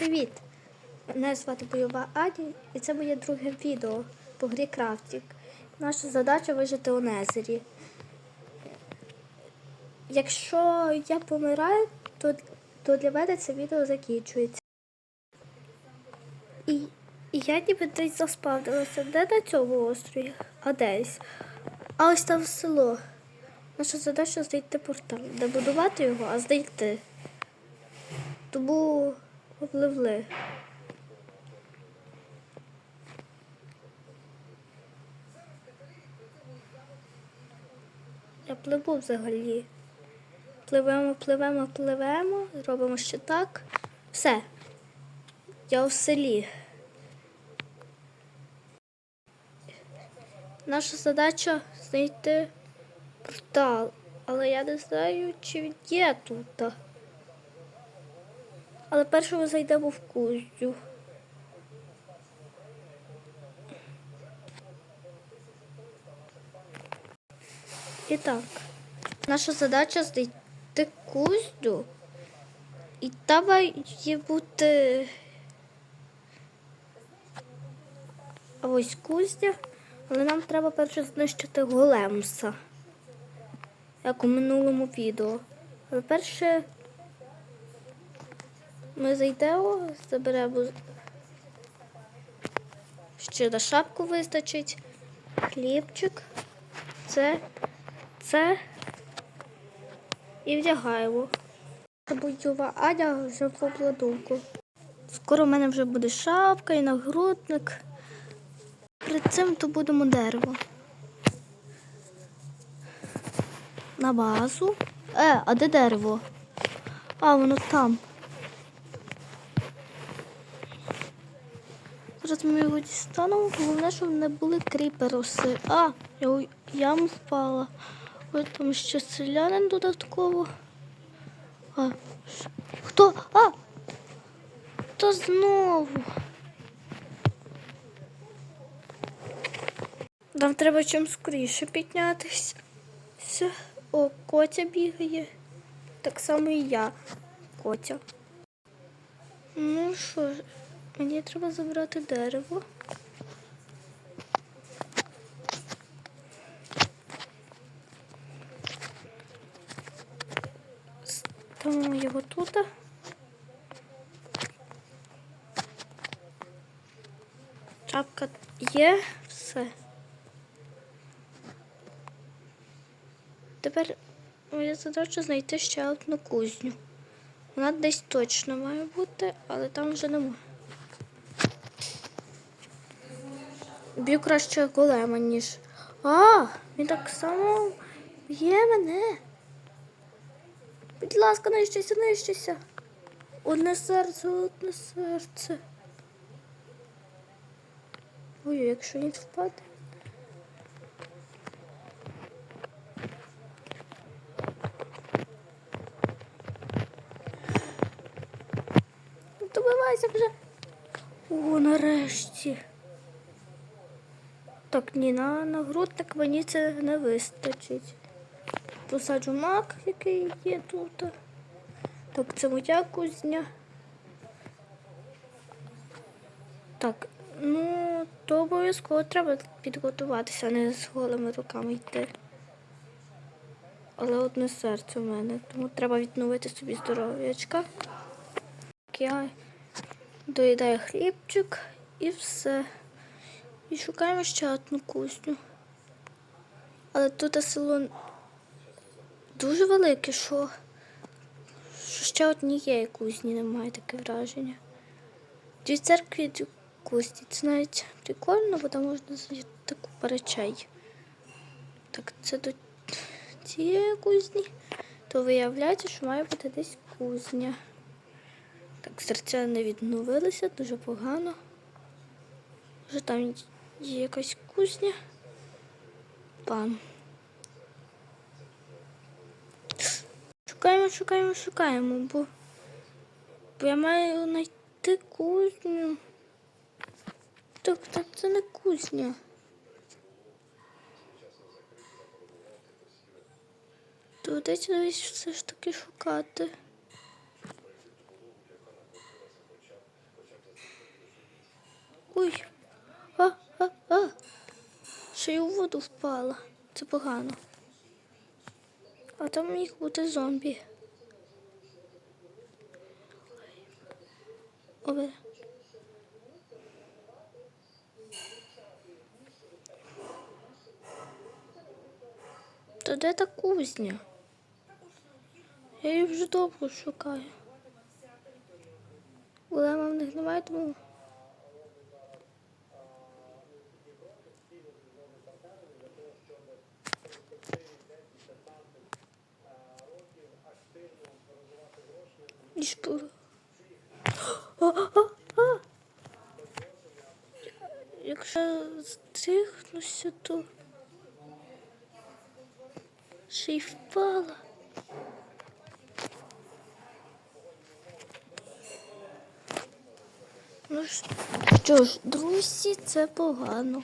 Привіт! Мене звати Бойова Аня і це моє друге відео по грі Крафтік. Наша задача вижити у Незері. Якщо я помираю, то, то для мене це відео закінчується. І, і я ніби десь заспавнилася. Не на цьому острові, а десь. А ось там село. Наша задача знайти портал. Не будувати його, а знайти. Тому попливли. Я пливу взагалі. Пливемо, пливемо, пливемо, робимо ще так. Все. Я у селі. Наша задача знайти портал, але я не знаю, чи він є тут. Але перше ми зайдемо в кузню. І так, наша задача знайти кузню. І там має бути а ось кузня, але нам треба перше знищити големса, як у минулому відео. Але перше ми зайдемо, заберемо ще на шапку вистачить, хлібчик, це, це і вдягаємо. Бойова Аня вже в обладунку. Скоро в мене вже буде шапка і нагрудник. Перед цим то будемо дерево. На базу. Е, а де дерево? А, воно там. Зараз ми його дістанемо. Головне, щоб не були кріпероси. А, я у яму впала. Ось там ще селянин додатково. А, хто? А! Хто знову? Нам треба чим скоріше піднятися. О, Котя бігає. Так само і я, Котя. Ну що мені треба забрати дерево. Ставимо його тут. Чапка є, все. Тепер моя задача знайти ще одну кузню. Вона десь точно має бути, але там вже немає. Б'ю краще голема, ніж. А, він так само б'є мене. Будь ласка, нищися, нищися. Одне серце, одне серце. Ой, якщо він впаде. Добивайся вже. О, нарешті. Так, ні, на нагрудник мені це не вистачить. Посаджу мак, який є тут. Так, це моя кузня. Так, ну, то обов'язково треба підготуватися, а не з голими руками йти. Але одне серце в мене, тому треба відновити собі здоров'ячка. Я доїдаю хлібчик і все. І шукаємо ще одну кузню. Але тут село дуже велике, що, що ще однієї кузні немає таке враження. Дві церкві дві кузні. Це навіть прикольно, бо там можна знайти купу речей. Так, це до цієї кузні. То виявляється, що має бути десь кузня. Так, серця не відновилися, дуже погано. Може там є якась кузня. Пам. Шукаємо, шукаємо, шукаємо, бо, бо я маю знайти кузню. Так, так, це не кузня. Доведеться десь все ж таки шукати. Ой. Ще й у воду впала. Це погано. А там міг бути зомбі. Ой. То де та кузня? Я її вже довго шукаю. Голема в них немає, тому. А, а. Якщо стрихнуся, то ще й впала. Ну що ж, друзі, це погано.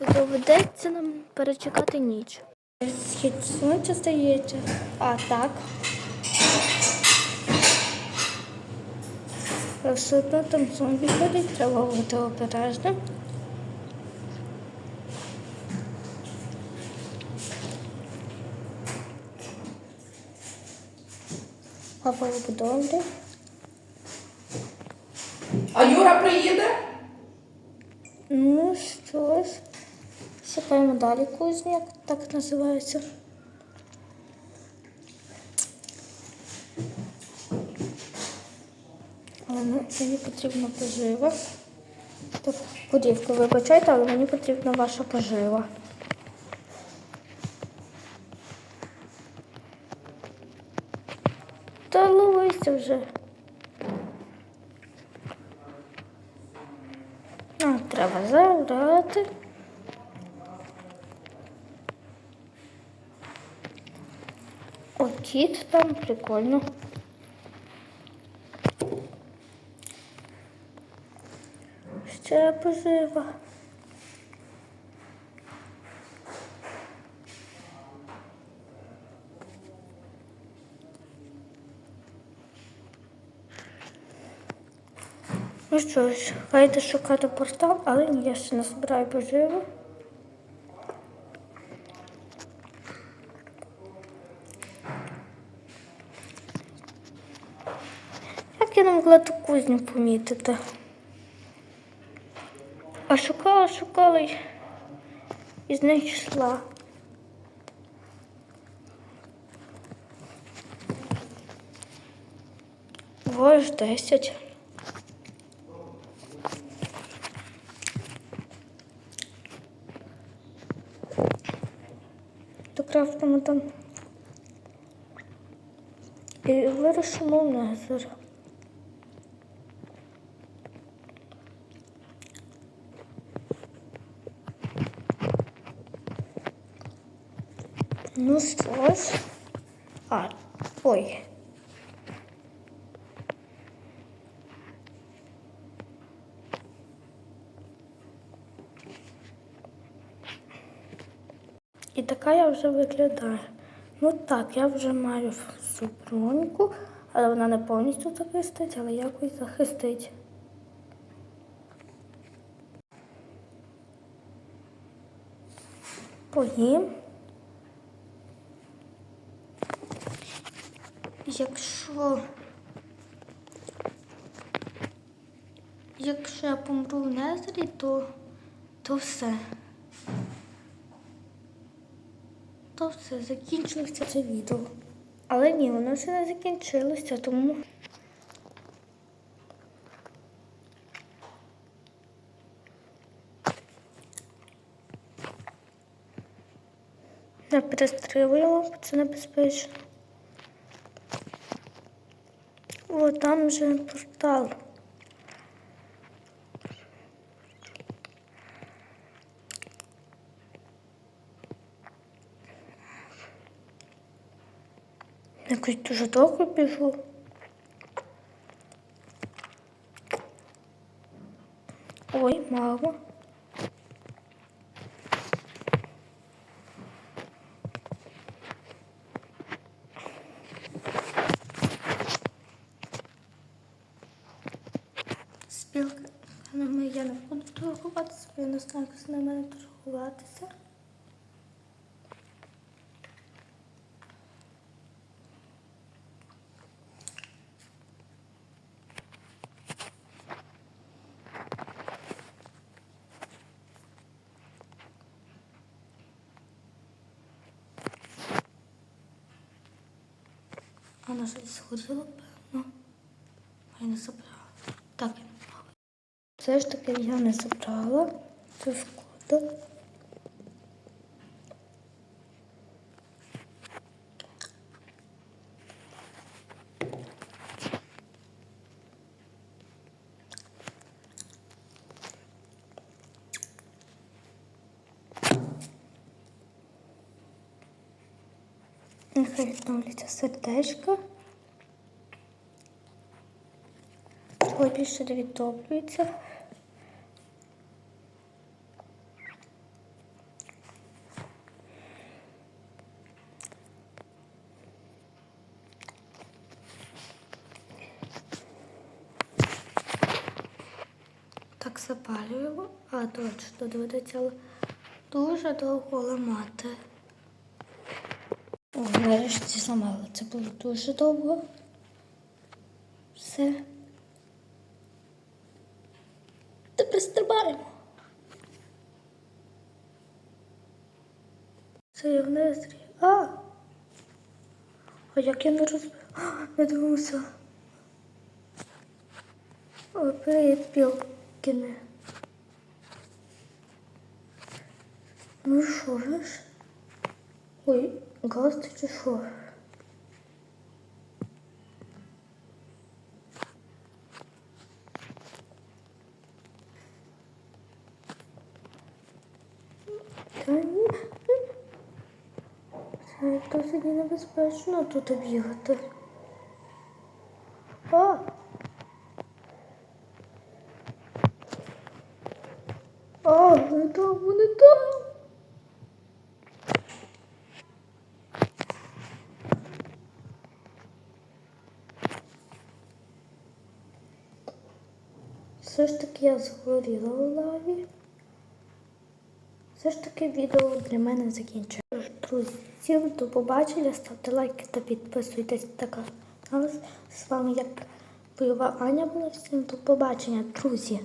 Доведеться нам перечекати ніч. Схід сонця стається. А так. Все одно там зомбі ходять, треба бути обережним. Папа домі. А Юра приїде? Ну що ж, шукаємо далі кузняк, так називається. Але ну, мені потрібна пожива. Так, Курівка, вибачайте, але мені потрібна ваша пожива. Та ловися вже. А, треба забрати. О, кіт там прикольно. Ще пожива. Ну що ж, хайте шукати портал, але я ще не збираю поживу. Як я не могла ту кузню помітити? А шукала, шукала і знайшла. Ось 10. Докрафтимо там. І вирушимо в Незер. Ну що ж. А, ой. І така я вже виглядаю. Ну так, я вже маю всю броньку, але вона не повністю захистить, але якось захистить. Поїм. Якщо. Якщо я помру в Незері, то, то все. То все, закінчилося це відео. Але ні, воно ще не закінчилося, тому. Не перестрілюємо, бо це небезпечно. О, там вже портал. Якось дуже довго біжу. Ой, мало. Спілка я не буду торгуватися, бо я не знаю, як з ними торгуватися. Вона щось сходила, певно. Я не забрала. Так, я. Все ж таки я не забрала. Це шкода. Нехай відновляться сердечко. Більше не відтоплюється. Так запалюємо, а точно доведеться дуже довго ламати. О, нарешті зламала. Це було дуже довго. Все. Тепер стрибаємо. Це я в. А! А як я не розбив? Не дивився. О, привіт, Ну що ж? Ой, галсти чи що? Та ні. Це досить небезпечно тут бігати. А! А, не там, не там. Все ж таки я згоріла у лаві. Все ж таки відео для мене закінчує. Друзі, всім до побачення, ставте лайки та підписуйтесь на канал. З вами як бойова Аня була. Всім до побачення, друзі.